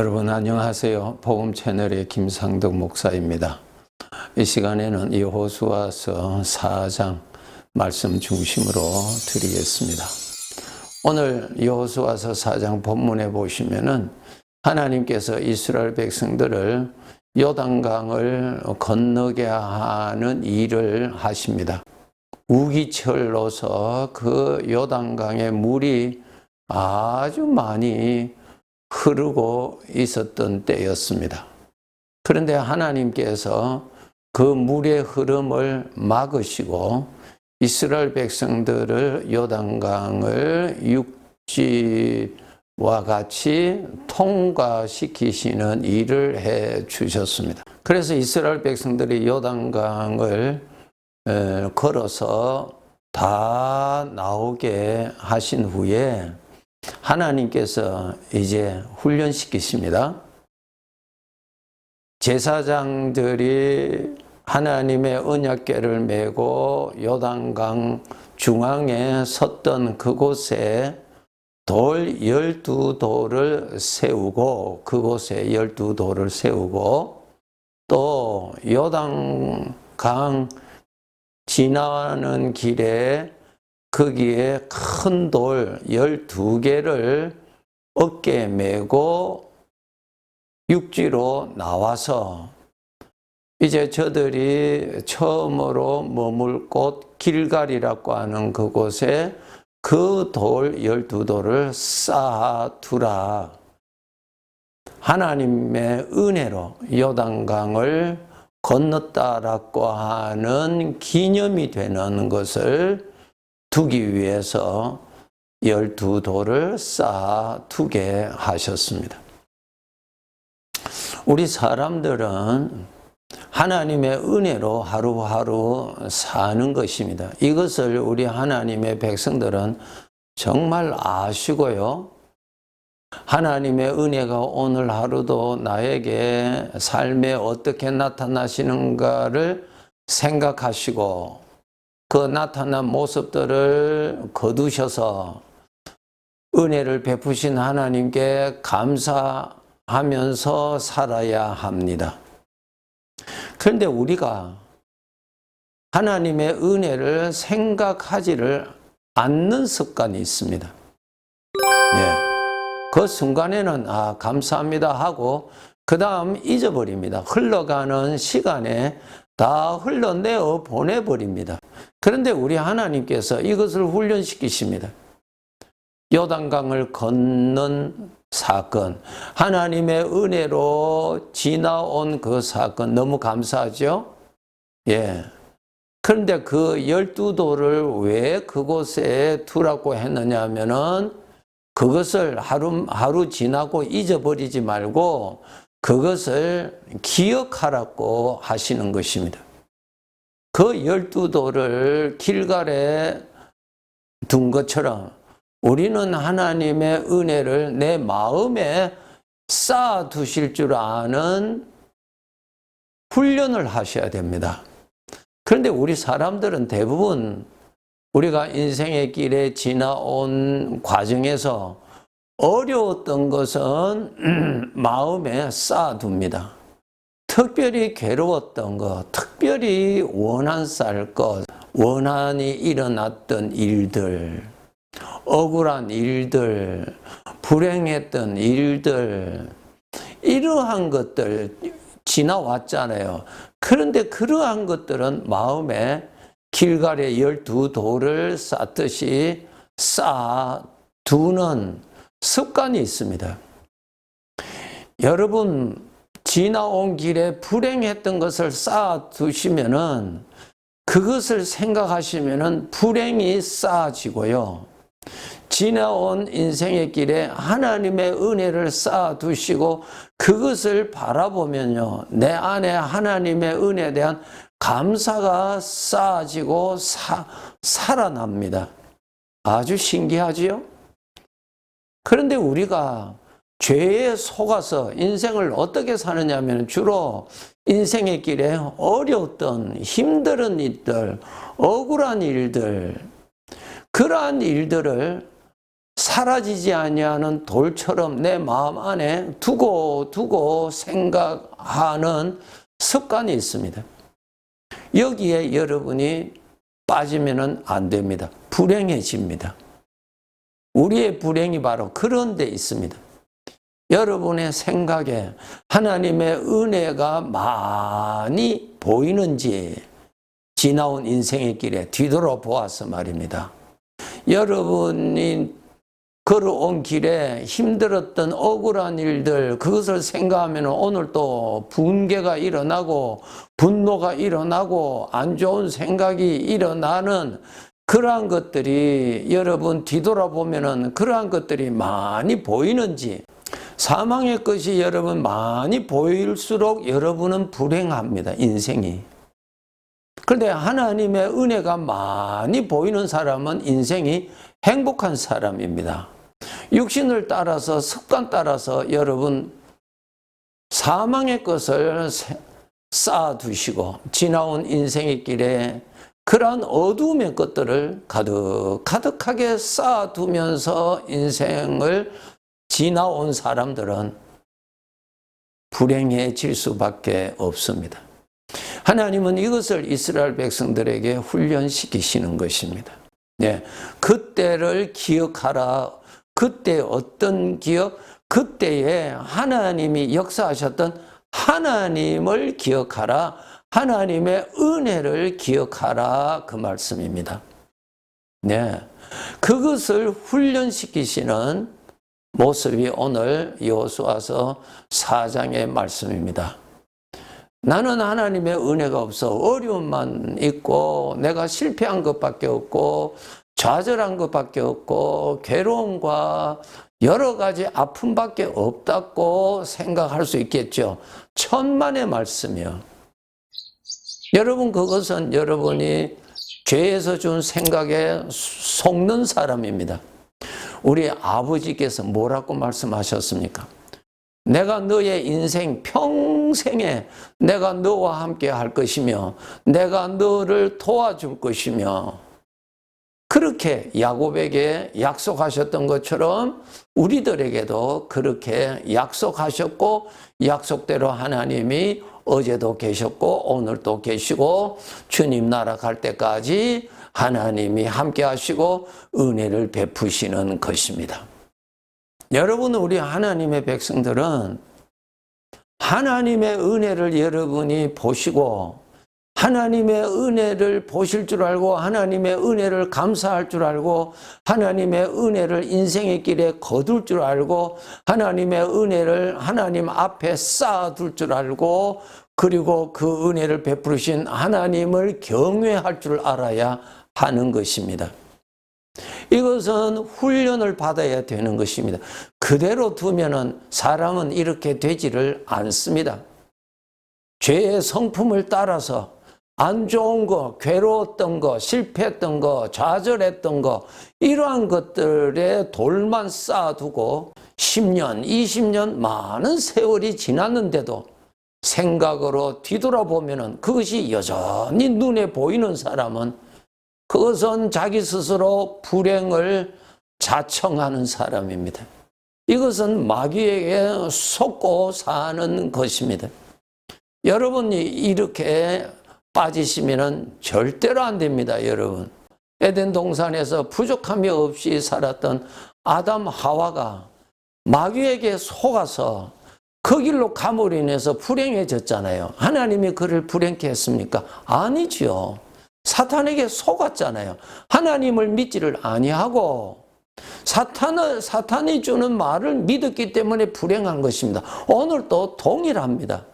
여러분 안녕하세요. 복음 채널의 김상덕 목사입니다. 이 시간에는 여호수아서 4장 말씀 중심으로 드리겠습니다. 오늘 여호수아서 4장 본문에 보시면은 하나님께서 이스라엘 백성들을 요단강을 건너게 하는 일을 하십니다. 우기철로서 그 요단강의 물이 아주 많이 흐르고 있었던 때였습니다. 그런데 하나님께서 그 물의 흐름을 막으시고 이스라엘 백성들을 요단강을 육지와 같이 통과시키시는 일을 해 주셨습니다. 그래서 이스라엘 백성들이 요단강을 걸어서 다 나오게 하신 후에 하나님께서 이제 훈련시키십니다. 제사장들이 하나님의 언약궤를 메고 요단강 중앙에 섰던 그곳에 돌 열두 돌을 세우고 그곳에 열두 돌을 세우고 또 요단강 지나는 길에 거기에 큰 돌 12개를 어깨에 메고 육지로 나와서 이제 저들이 처음으로 머물 곳 길갈이라고 하는 그곳에 그 돌 12돌을 쌓아두라. 하나님의 은혜로 요단강을 건넜다라고 하는 기념이 되는 것을 두기 위해서 열두 돌을 쌓아 두게 하셨습니다. 우리 사람들은 하나님의 은혜로 하루하루 사는 것입니다. 이것을 우리 하나님의 백성들은 정말 아시고요. 하나님의 은혜가 오늘 하루도 나에게 삶에 어떻게 나타나시는가를 생각하시고 그 나타난 모습들을 거두셔서 은혜를 베푸신 하나님께 감사하면서 살아야 합니다. 그런데 우리가 하나님의 은혜를 생각하지를 않는 습관이 있습니다. 네. 그 순간에는 아 감사합니다 하고 그 다음 잊어버립니다. 흘러가는 시간에 다 흘러내어 보내버립니다. 그런데 우리 하나님께서 이것을 훈련시키십니다. 요단강을 건넌 사건, 하나님의 은혜로 지나온 그 사건 너무 감사하죠? 예. 그런데 그 열두 돌을 왜 그곳에 두라고 했느냐 하면은 그것을 하루, 하루 지나고 잊어버리지 말고 그것을 기억하라고 하시는 것입니다. 그 열두 돌을 길갈에 둔 것처럼 우리는 하나님의 은혜를 내 마음에 쌓아 두실 줄 아는 훈련을 하셔야 됩니다. 그런데 우리 사람들은 대부분 우리가 인생의 길에 지나온 과정에서 어려웠던 것은 마음에 쌓아둡니다. 특별히 괴로웠던 것, 특별히 원한 쌀 것, 원한이 일어났던 일들, 억울한 일들, 불행했던 일들, 이러한 것들 지나왔잖아요. 그런데 그러한 것들은 마음에 길갈에 열두 돌을 쌓듯이 쌓아두는 습관이 있습니다. 여러분, 지나온 길에 불행했던 것을 쌓아두시면은 그것을 생각하시면은 불행이 쌓아지고요. 지나온 인생의 길에 하나님의 은혜를 쌓아두시고 그것을 바라보면요. 내 안에 하나님의 은혜에 대한 감사가 쌓아지고 사, 살아납니다. 아주 신기하지요? 그런데 우리가 죄에 속아서 인생을 어떻게 사느냐 하면 주로 인생의 길에 어려웠던 힘든 일들, 억울한 일들, 그러한 일들을 사라지지 아니하는 돌처럼 내 마음 안에 두고 두고 생각하는 습관이 있습니다. 여기에 여러분이 빠지면 안 됩니다. 불행해집니다. 우리의 불행이 바로 그런 데 있습니다. 여러분의 생각에 하나님의 은혜가 많이 보이는지 지나온 인생의 길에 뒤돌아보아서 말입니다. 여러분이 걸어온 길에 힘들었던 억울한 일들, 그것을 생각하면 오늘 또 분개가 일어나고, 분노가 일어나고, 안 좋은 생각이 일어나는 그러한 것들이 여러분 뒤돌아보면은 그러한 것들이 많이 보이는지, 사망의 것이 여러분 많이 보일수록 여러분은 불행합니다, 인생이. 그런데 하나님의 은혜가 많이 보이는 사람은 인생이 행복한 사람입니다. 육신을 따라서 습관 따라서 여러분 사망의 것을 쌓아두시고 지나온 인생의 길에 그러한 어두움의 것들을 가득 가득하게 쌓아두면서 인생을 지나온 사람들은 불행해질 수밖에 없습니다. 하나님은 이것을 이스라엘 백성들에게 훈련시키시는 것입니다. 네, 그때를 기억하라. 그때 어떤 기억? 그때에 하나님이 역사하셨던 하나님을 기억하라. 하나님의 은혜를 기억하라. 그 말씀입니다. 네. 그것을 훈련시키시는 모습이 오늘 여호수아서 4장의 말씀입니다. 나는 하나님의 은혜가 없어 어려움만 있고 내가 실패한 것밖에 없고 좌절한 것밖에 없고 괴로움과 여러 가지 아픔밖에 없다고 생각할 수 있겠죠. 천만의 말씀이요. 여러분 그것은 여러분이 죄에서 준 생각에 속는 사람입니다. 우리 아버지께서 뭐라고 말씀하셨습니까? 내가 너의 인생 평생에 내가 너와 함께 할 것이며 내가 너를 도와줄 것이며 그렇게 야곱에게 약속하셨던 것처럼 우리들에게도 그렇게 약속하셨고 약속대로 하나님이 어제도 계셨고 오늘도 계시고 주님 나라 갈 때까지 하나님이 함께 하시고 은혜를 베푸시는 것입니다. 여러분, 우리 하나님의 백성들은 하나님의 은혜를 여러분이 보시고 하나님의 은혜를 보실 줄 알고 하나님의 은혜를 감사할 줄 알고 하나님의 은혜를 인생의 길에 거둘 줄 알고 하나님의 은혜를 하나님 앞에 쌓아둘 줄 알고 그리고 그 은혜를 베푸신 하나님을 경외할 줄 알아야 하는 것입니다. 이것은 훈련을 받아야 되는 것입니다. 그대로 두면은 사람은 이렇게 되지를 않습니다. 죄의 성품을 따라서 안 좋은 거, 괴로웠던 거, 실패했던 거, 좌절했던 거, 이러한 것들에 돌만 쌓아두고 10년, 20년 많은 세월이 지났는데도 생각으로 뒤돌아보면은 그것이 여전히 눈에 보이는 사람은 그것은 자기 스스로 불행을 자청하는 사람입니다. 이것은 마귀에게 속고 사는 것입니다. 여러분이 이렇게 빠지시면 절대로 안 됩니다, 여러분. 에덴 동산에서 부족함이 없이 살았던 아담 하와가 마귀에게 속아서 그 길로 감으로 인해서 불행해졌잖아요. 하나님이 그를 불행케 했습니까? 아니지요. 사탄에게 속았잖아요. 하나님을 믿지를 아니하고 사탄을 사탄이 주는 말을 믿었기 때문에 불행한 것입니다. 오늘도 동일합니다.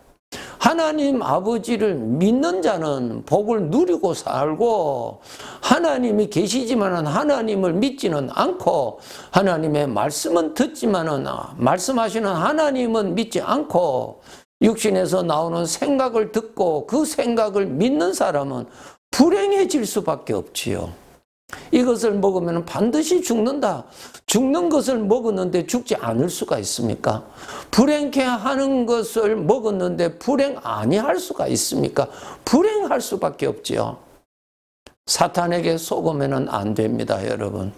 하나님 아버지를 믿는 자는 복을 누리고 살고 하나님이 계시지만은 하나님을 믿지는 않고 하나님의 말씀은 듣지만은 말씀하시는 하나님은 믿지 않고 육신에서 나오는 생각을 듣고 그 생각을 믿는 사람은 불행해질 수밖에 없지요. 이것을 먹으면 반드시 죽는다. 죽는 것을 먹었는데 죽지 않을 수가 있습니까? 불행케 하는 것을 먹었는데 불행 아니할 수가 있습니까? 불행할 수밖에 없지요. 사탄에게 속으면 안 됩니다, 여러분.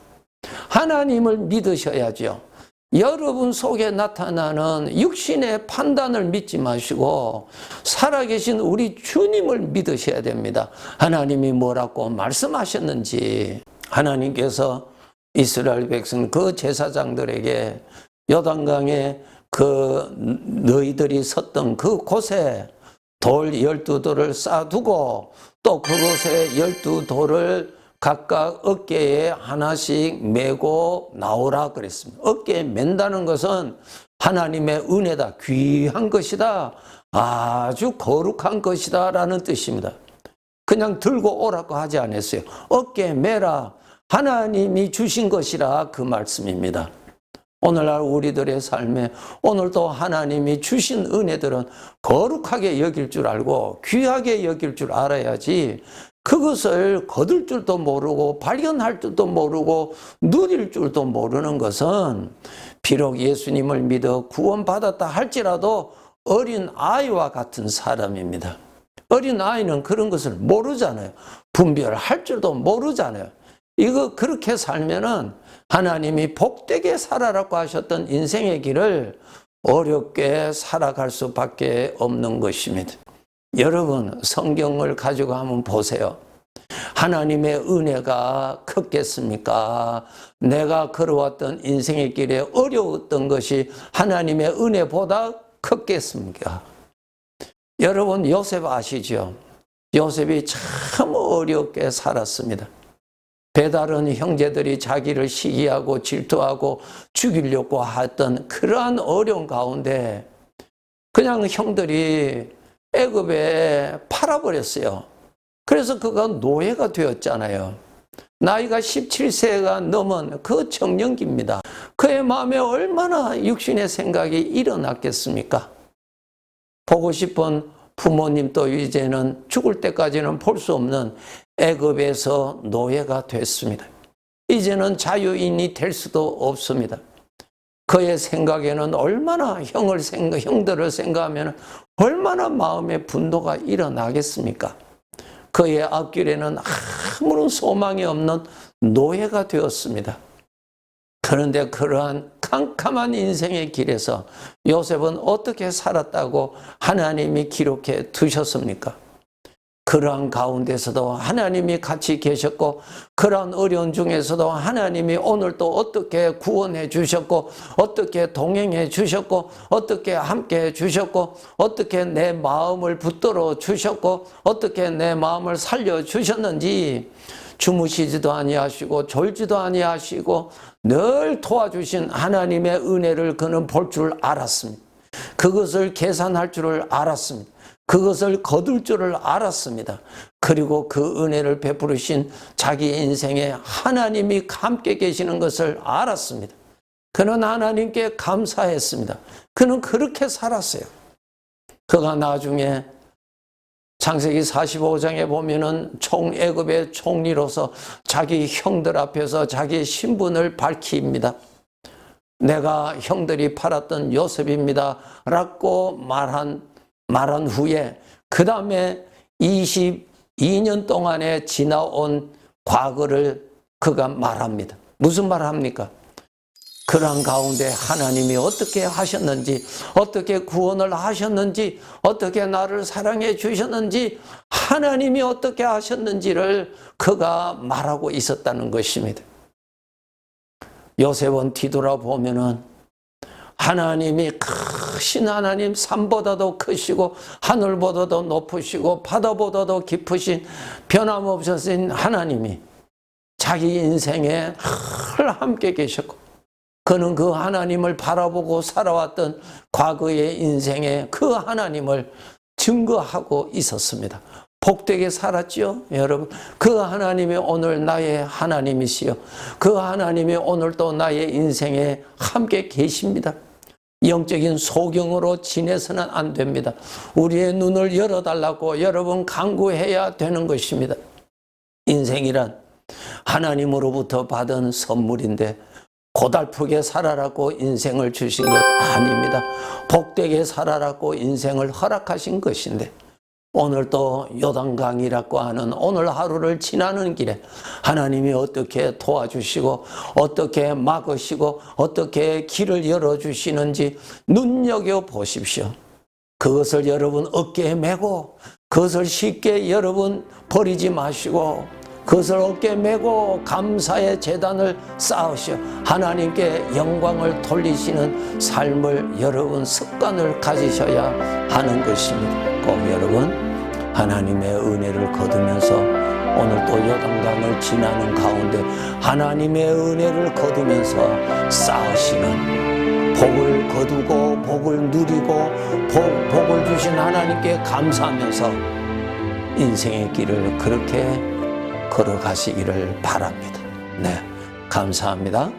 하나님을 믿으셔야죠. 여러분 속에 나타나는 육신의 판단을 믿지 마시고 살아계신 우리 주님을 믿으셔야 됩니다. 하나님이 뭐라고 말씀하셨는지 하나님께서 이스라엘 백성 그 제사장들에게 요단강에 그 너희들이 섰던 그 곳에 돌 열두 돌을 쌓아두고 또 그곳에 열두 돌을 각각 어깨에 하나씩 메고 나오라 그랬습니다. 어깨에 맨다는 것은 하나님의 은혜다, 귀한 것이다, 아주 거룩한 것이다 라는 뜻입니다. 그냥 들고 오라고 하지 않았어요. 어깨에 메라, 하나님이 주신 것이라 그 말씀입니다. 오늘날 우리들의 삶에 오늘도 하나님이 주신 은혜들은 거룩하게 여길 줄 알고 귀하게 여길 줄 알아야지 그것을 거둘 줄도 모르고 발견할 줄도 모르고 누릴 줄도 모르는 것은 비록 예수님을 믿어 구원받았다 할지라도 어린 아이와 같은 사람입니다. 어린 아이는 그런 것을 모르잖아요. 분별할 줄도 모르잖아요. 이거 그렇게 살면은 하나님이 복되게 살아라고 하셨던 인생의 길을 어렵게 살아갈 수밖에 없는 것입니다. 여러분 성경을 가지고 한번 보세요. 하나님의 은혜가 컸겠습니까? 내가 걸어왔던 인생의 길에 어려웠던 것이 하나님의 은혜보다 컸겠습니까? 여러분 요셉 아시죠? 요셉이 참 어렵게 살았습니다. 배다른 형제들이 자기를 시기하고 질투하고 죽이려고 했던 그러한 어려운 가운데 그냥 형들이 애굽에 팔아버렸어요. 그래서 그가 노예가 되었잖아요. 나이가 17세가 넘은 그 청년기입니다. 그의 마음에 얼마나 육신의 생각이 일어났겠습니까? 보고 싶은 부모님도 이제는 죽을 때까지는 볼 수 없는 애굽에서 노예가 됐습니다. 이제는 자유인이 될 수도 없습니다. 그의 생각에는 얼마나 형을 생각, 형들을 생각하면 얼마나 마음의 분노가 일어나겠습니까? 그의 앞길에는 아무런 소망이 없는 노예가 되었습니다. 그런데 그러한 캄캄한 인생의 길에서 요셉은 어떻게 살았다고 하나님이 기록해 두셨습니까? 그러한 가운데서도 하나님이 같이 계셨고 그러한 어려운 중에서도 하나님이 오늘 또 어떻게 구원해 주셨고 어떻게 동행해 주셨고 어떻게 함께 해 주셨고 어떻게 내 마음을 붙들어 주셨고 어떻게 내 마음을 살려 주셨는지 주무시지도 아니하시고 졸지도 아니하시고 늘 도와주신 하나님의 은혜를 그는 볼 줄 알았습니다. 그것을 계산할 줄을 알았습니다. 그것을 거둘 줄을 알았습니다. 그리고 그 은혜를 베푸르신 자기 인생에 하나님이 함께 계시는 것을 알았습니다. 그는 하나님께 감사했습니다. 그는 그렇게 살았어요. 그가 나중에 창세기 45장에 보면은 총애굽의 총리로서 자기 형들 앞에서 자기의 신분을 밝힙니다. 내가 형들이 팔았던 요셉입니다. 라고 말한, 말한 후에, 그 다음에 22년 동안에 지나온 과거를 그가 말합니다. 무슨 말 합니까? 그러한 가운데 하나님이 어떻게 하셨는지, 어떻게 구원을 하셨는지, 어떻게 나를 사랑해 주셨는지, 하나님이 어떻게 하셨는지를 그가 말하고 있었다는 것입니다. 요셉은 뒤돌아보면은 하나님이 크신 하나님, 산보다도 크시고, 하늘보다도 높으시고, 바다보다도 깊으신 변함없으신 하나님이 자기 인생에 늘 함께 계셨고, 그는 그 하나님을 바라보고 살아왔던 과거의 인생에 그 하나님을 증거하고 있었습니다. 복되게 살았지요, 여러분. 그 하나님이 오늘 나의 하나님이시여. 그 하나님이 오늘 또 나의 인생에 함께 계십니다. 영적인 소경으로 지내서는 안 됩니다. 우리의 눈을 열어달라고 여러분 강구해야 되는 것입니다. 인생이란 하나님으로부터 받은 선물인데 고달프게 살아라고 인생을 주신 것 아닙니다. 복되게 살아라고 인생을 허락하신 것인데 오늘 또 요단강이라고 하는 오늘 하루를 지나는 길에 하나님이 어떻게 도와주시고 어떻게 막으시고 어떻게 길을 열어주시는지 눈여겨 보십시오. 그것을 여러분 어깨에 메고 그것을 쉽게 여러분 버리지 마시고 그것을 어깨에 메고 감사의 재단을 쌓으시어 하나님께 영광을 돌리시는 삶을 여러분 습관을 가지셔야 하는 것입니다. 꼭 여러분 하나님의 은혜를 거두면서 오늘 또 요단강을 지나는 가운데 하나님의 은혜를 거두면서 쌓으시는 복을 거두고 복을 누리고 복, 복을 주신 하나님께 감사하면서 인생의 길을 그렇게 걸어가시기를 바랍니다. 네, 감사합니다.